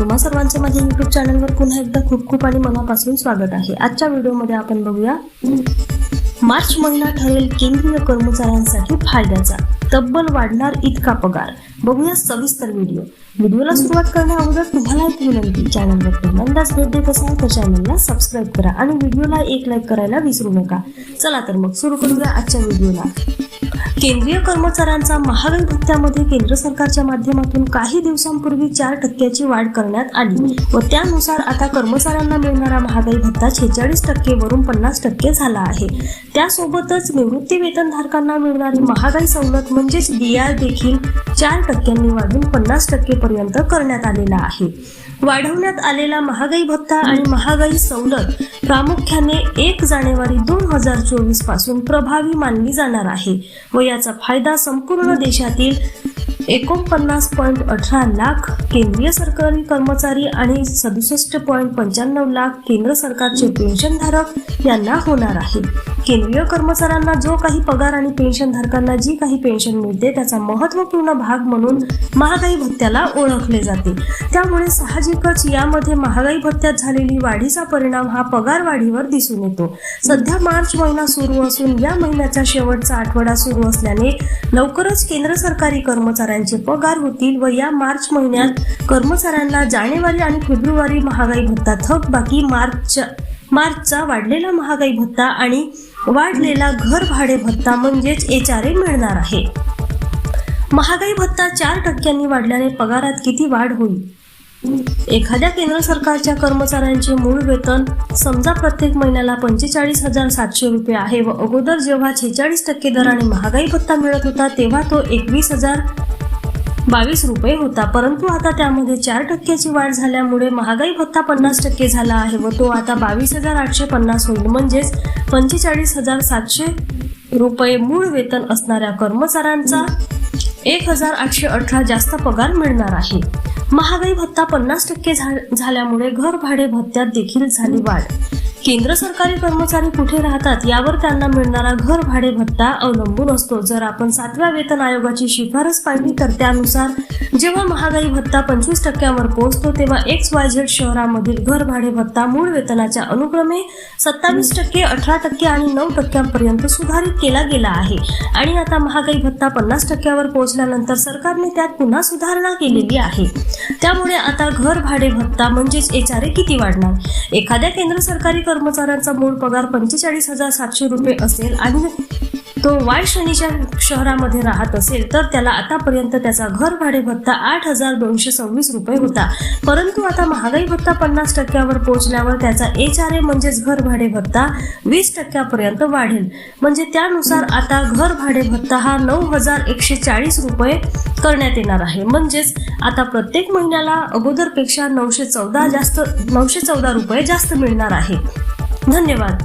तुम्हा सर्वांचं माझ्या युट्यूब चॅनलवर पुन्हा एकदा खूप खूप आणि मनापासून स्वागत आहे. आजच्या व्हिडिओमध्ये आपण बघूया मार्च महिना ठरेल केंद्रीय कर्मचाऱ्यांसाठी फायद्याचा. तब्बल वाढणार इतका पगार. बघूया सविस्तर व्हिडिओ. व्हिडिओला सुरुवात करण्या अगोदर तुम्हाला एक विनंती चॅनलवर पहिल्यांदाच भेट देत असाल तर चॅनलला सबस्क्राईब करा आणि व्हिडिओला एक लाईक करायला विसरू नका. चला तर मग सुरू करूया आजच्या व्हिडिओला. केंद्रीय कर्मचाऱ्यांचा महागाई भत्त्यामध्ये केंद्र सरकारच्या माध्यमातून काही दिवसांपूर्वी चार टक्क्याची वाढ करण्यात आली व त्यानुसार आता कर्मचाऱ्यांना मिळणारा महागाई भत्ता छेचाळीस टक्के वरून पन्नास टक्के झाला आहे. त्यासोबतच निवृत्ती वेतनधारकांना मिळणारी महागाई सवलत म्हणजेच डी आर देखील चार टक्क्यांनी वाढून पन्नास टक्के पर्यंत करण्यात आलेला आहे. वाढवण्यात आलेला महागाई भत्ता आणि महागाई सवलत प्रामुख्याने एक जानेवारी दोन हजार चोवीसपासून प्रभावी मानली जाणार आहे व याचा फायदा संपूर्ण देशातील एकोणपन्नास पॉईंट अठरा लाख केंद्रीय सरकारी कर्मचारी आणि सदुसष्ट पॉईंट पंच्याण्णव लाख केंद्र सरकारचे पेन्शनधारक यांना होणार आहे. केंद्रीय कर्मचाऱ्यांना जो काही पगार आणि पेन्शनधारकांना जी काही पेन्शन मिळते त्याचा महत्त्वपूर्ण भाग म्हणून महागाई भत्त्याला ओळखले जाते. त्यामुळे साहजिकच यामध्ये महागाई भत्त्यात झालेली वाढीचा परिणाम हा पगार वाढीवर दिसून येतो. सध्या मार्च महिना सुरू असून या महिन्याचा शेवटचा आठवडा सुरू असल्याने लवकरच केंद्र सरकारी कर्मचाऱ्यांचे पगार होतील व या मार्च महिन्यात कर्मचाऱ्यांना जानेवारी आणि फेब्रुवारी महागाई भत्ता थक बाकी मार्चच्या मार्चचा वाढलेला महागाई भत्ता आणि वाढलेला घर भाडे भत्ता म्हणजेच एच आर ए मिळणार आहे. महागाई भत्ता चार टक्क्यांनी वाढल्याने पगारात किती वाढ होईल? एखाद्या केंद्र सरकारच्या कर्मचाऱ्यांचे मूळ वेतन समजा प्रत्येक महिन्याला पंचेचाळीस हजार सातशे रुपये आहे व अगोदर जेव्हा छेचाळीस टक्के दराने महागाई भत्ता मिळत होता तेव्हा तो एकवीस हजार बावीस रुपये होता परंतु आता त्यामध्ये चार टक्क्याची वाढ झाल्यामुळे महागाई भत्ता पन्नास टक्के झाला आहे व तो आता बावीस हजार आठशे पन्नास होईल. म्हणजेच पंचेचाळीस हजार सातशे रुपये मूळ वेतन असणाऱ्या कर्मचाऱ्यांचा एक हजार आठशे अठरा जास्त पगार मिळणार आहे. महागाई भत्ता पन्नास टक्के झा- झाल्यामुळे घर भाडे भत्त्यात देखील झाली वाढ. केंद्र सरकारी कर्मचारी कुठे राहतात यावर त्यांना मिळणारा घर भाडे भत्ता अवलंबून असतो. जर आपण सातव्या वेतन आयोगाची शिफारस पाहिली तर त्यानुसार जेव्हा महागाई भत्ता पंचवीस टक्क्यावर पोहोचतो तेव्हा एक्स वाय झेड शहरामधील घर भाडे भत्ता मूळ वेतनाच्या अनुक्रमे सत्तावीस टक्के अठरा टक्के आणि नऊ टक्क्यांपर्यंत सुधारित केला गेला आहे. आणि आता महागाई भत्ता पन्नास टक्क्यावर पोहोचल्यानंतर सरकारने त्यात पुन्हा सुधारणा केलेली आहे. त्यामुळे आता घर भाडे भत्ता म्हणजेच एच आर ए किती वाढणार? एखाद्या केंद्र सरकारी कर्मचाऱ्यांचा मूळ पगार पंचेचाळीस हजार सातशे रुपये असेल आणि तो वाय श्रेणीच्या शहरामध्ये राहत असेल तर त्याला आतापर्यंत त्याचा घर भाडे भत्ता आठ हजार दोनशे सव्वीस रुपये होता. परंतु आता महागाई भत्ता पन्नास टक्क्यावर पोहोचल्यावर त्याचा एच आर ए म्हणजेच घर भाडे भत्ता वीस टक्क्यापर्यंत वाढेल. म्हणजे त्यानुसार आता घर भाडे भत्ता हा नऊ हजार एकशे चाळीस रुपये करण्यात येणार आहे. म्हणजेच आता प्रत्येक महिन्याला अगोदरपेक्षा नऊशे चौदा जास्त नऊशे चौदा रुपये जास्त मिळणार आहे. धन्यवाद.